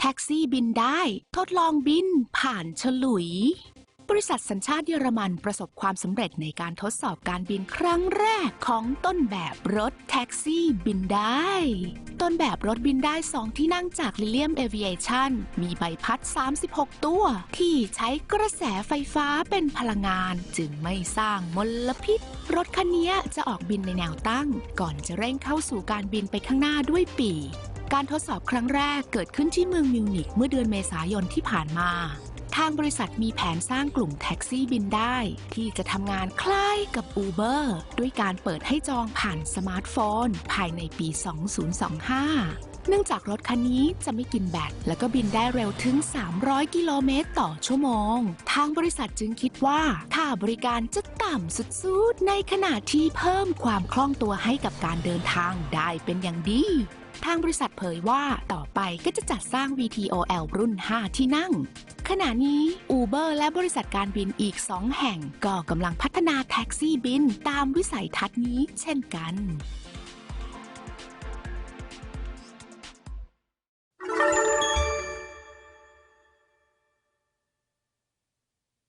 แท็กซี่บินได้ ทดลองบินผ่านฉลุย บริษัทสัญชาติเยอรมันประสบความสำเร็จในการทดสอบการบินครั้งแรกของต้นแบบรถแท็กซี่บินได้ ต้นแบบรถบินได้ 2 ที่นั่งจาก Lilium Aviation มีใบพัด 36 ตัว ที่ใช้กระแสไฟฟ้าเป็นพลังงาน จึงไม่สร้างมลพิษรถคันนี้จะออกบินในแนวตั้ง ก่อนจะเร่งเข้าสู่การบินไปข้างหน้าด้วยปีก การทดสอบครั้งแรกเกิดขึ้นที่เมืองมิวนิกเมื่อเดือนเมษายนที่ผ่านมา ทางบริษัทมีแผนสร้างกลุ่มแท็กซี่บินได้ ที่จะทำงานคล้ายกับ Uber ด้วยการเปิดให้จองผ่านสมาร์ทโฟน ภายในปี 2025 เนื่องจากรถคันนี้จะไม่กินแบตแล้วก็บินได้เร็วถึง 300 กิโลเมตรต่อชั่วโมง ทางบริษัทจึงคิดว่าค่าบริการจะต่ำสุดๆ ในขณะที่เพิ่มความคล่องตัวให้กับการเดินทางได้เป็นอย่างดี ทางบริษัทเผยว่าต่อไปก็จะจัดสร้าง VTOL รุ่น 5 ที่นั่ง ขณะนี้ Uber และบริษัทการบินอีก 2 แห่งก็กำลังพัฒนาแท็กซี่บินตามวิสัยทัศน์นี้เช่นกัน